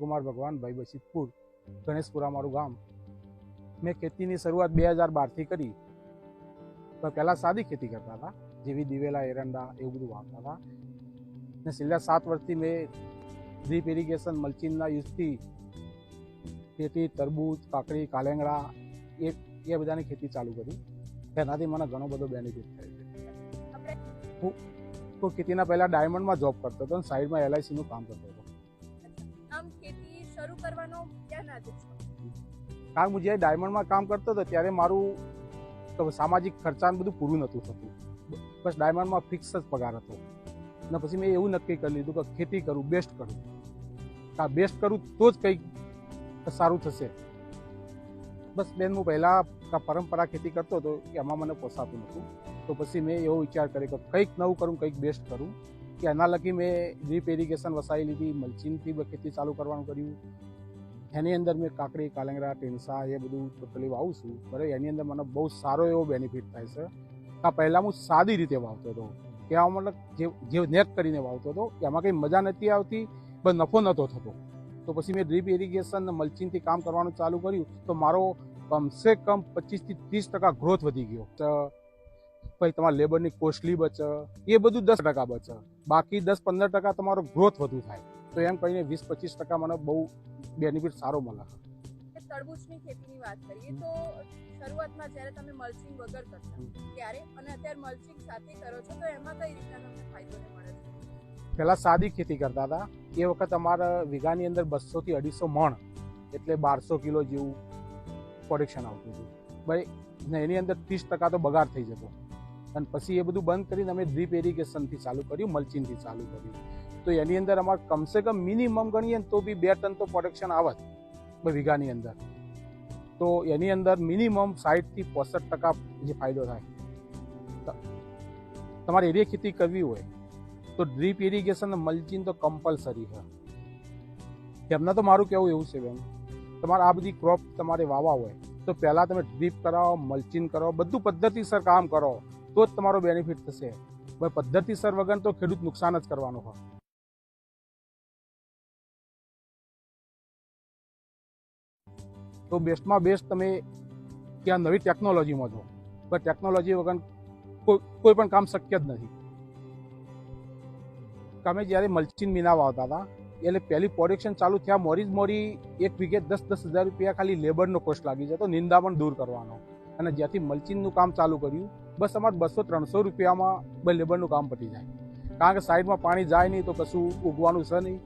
કુમાર ભગવાન ભાઈ બસિતપુર ગણેશપુરા મારું ગામ. મેં ખેતીની શરૂઆત બે હજાર બારથી કરી. પણ પહેલાં સાદી ખેતી કરતા હતા જેવી દિવેલા એરંડા એવું બધું વાવતા હતા. ને છેલ્લા સાત વર્ષથી મેં ડ્રીપ ઇરિગેશન મલ્ચિંગના યુઝથી ખેતી તરબૂચ કાકડી કાલેંગડા એ એ બધાની ખેતી ચાલુ કરી. તેનાથી મને ઘણો બધો બેનિફિટ થયો છે. હું હું ખેતીના પહેલાં ડાયમંડમાં જોબ કરતો હતો અને સાઈડમાં એલઆઈસીનું કામ કરતો હતો. કારણ હું જ્યારે ડાયમંડમાં કામ કરતો હતો, ત્યારે મારું સામાજિક ખર્ચાને બધું પૂરું નહોતું થતું. બસ ડાયમંડમાં ફિક્સ જ પગાર હતો. અને પછી મેં એવું નક્કી કરી લીધું કે ખેતી કરું બેસ્ટ કરું. આ બેસ્ટ કરું તો જ કંઈક સારું થશે. બસ બેન, હું પહેલાં પરંપરા ખેતી કરતો હતો, એમાં મને પોસાતું નહોતું. તો પછી મેં એવો વિચાર કર્યો કે કંઈક નવું કરું, કંઈક બેસ્ટ કરું. કે એના લગી મેં ડ્રીપ ઇરિગેશન વસાવી લીધી મલ્ચિંગથી ખેતી ચાલુ કરવાનું કર્યું. એની અંદર મેં કાકડી, કાલંગરા ટેન્સા એ બધું ટોટલી વાવું છું. બરાબર એની અંદર મને બહુ સારો એવો બેનિફિટ થાય છે. આ પહેલાં હું સાદી રીતે વાવતો હતો. કહેવા મતલબ જે જે નેક કરીને વાવતો હતો, એમાં કંઈ મજા નથી આવતી, બસ નફો નહોતો થતો. તો પછી મેં ડ્રીપ ઇરિગેશન મલ્ચિંગથી કામ કરવાનું ચાલુ કર્યું, તો મારો કમસે કમ પચીસથી ત્રીસ ટકા ગ્રોથ વધી ગયો. તો પછી તમારા લેબરની કોસ્ટલી બચે એ બધું દસ ટકા બચે બાકી દસ પંદર ટકા તમારો ગ્રોથ વધુ થાય. તો એમ કહીને વીસ પચીસ ટકા મને બહુ બેનિફિટ સારો મળે તરબૂચની ખેતીની વાત કરીએ તો શરૂઆતમાં જ્યારે તમે મલ્ચિંગ વગર કરતા ત્યારે અને અત્યારે મલ્ચિંગ સાથે કરો છો તો એમાં કઈ રીતના તમને ફાયદો મળે છે? પહેલાં સાદી ખેતી કરતા હતા. એ વખત અમારા વીઘાની અંદર બસોથી અઢીસો મણ એટલે બારસો કિલો જેવું પ્રોડક્શન આવતું હતું. ભાઈ ને એની અંદર ત્રીસ ટકા તો બગાડ થઈ જતો. અને પછી એ બધું બંધ કરીને અમે ડ્રીપ એરિગેશનથી ચાલુ કર્યું મલ્ચિંગથી ચાલુ કર્યું. તો એની અંદર અમારે કમસે કમ મિનિમમ ગણીએ ને તો બી બે ટન તો પ્રોડક્શન આવે જ વીઘાની અંદર. તો એની અંદર મિનિમમ સાઠથી પોસઠ ટકા જે ફાયદો થાય. તમારે એરિયા ખેતી કરવી હોય, તો ડ્રીપ ઇરિગેશન મલ્ચિંગ તો કમ્પલસરી છે. એમના તો મારું કેવું એવું છે બેન, તમારે આ બધી ક્રોપ તમારે વાવા હોય, તો પહેલાં તમે ડ્રીપ કરાવો મલ્ચિંગ કરો, બધું પદ્ધતિસર કામ કરો, તો જ તમારો બેનિફિટ થશે. પદ્ધતિસર વગર તો ખેડૂત નુકસાન જ કરવાનો હોય. તો બેસ્ટમાં બેસ્ટ તમે ત્યાં નવી ટેકનોલોજીમાં છો પણ ટેકનોલોજી વગર કોઈ કોઈ પણ કામ શક્ય જ નથી. તમે જ્યારે મલ્ચિન મીના વાવતા હતા, એટલે પહેલી પ્રોડક્શન ચાલુ થયા, મોરી જ મોરી એક વીઘે દસ દસ હજાર રૂપિયા ખાલી લેબરનો કોસ્ટ લાગી જતો, નિંદા પણ દૂર કરવાનો. અને જ્યાંથી મલ્ચિંગનું કામ ચાલુ કર્યું, બસ અમારે બસો, ત્રણસો રૂપિયામાં બે લેબરનું કામ પતી જાય. કારણ કે સાઈડમાં પાણી જાય નહીં તો કશું ઉગવાનું છે નહીં.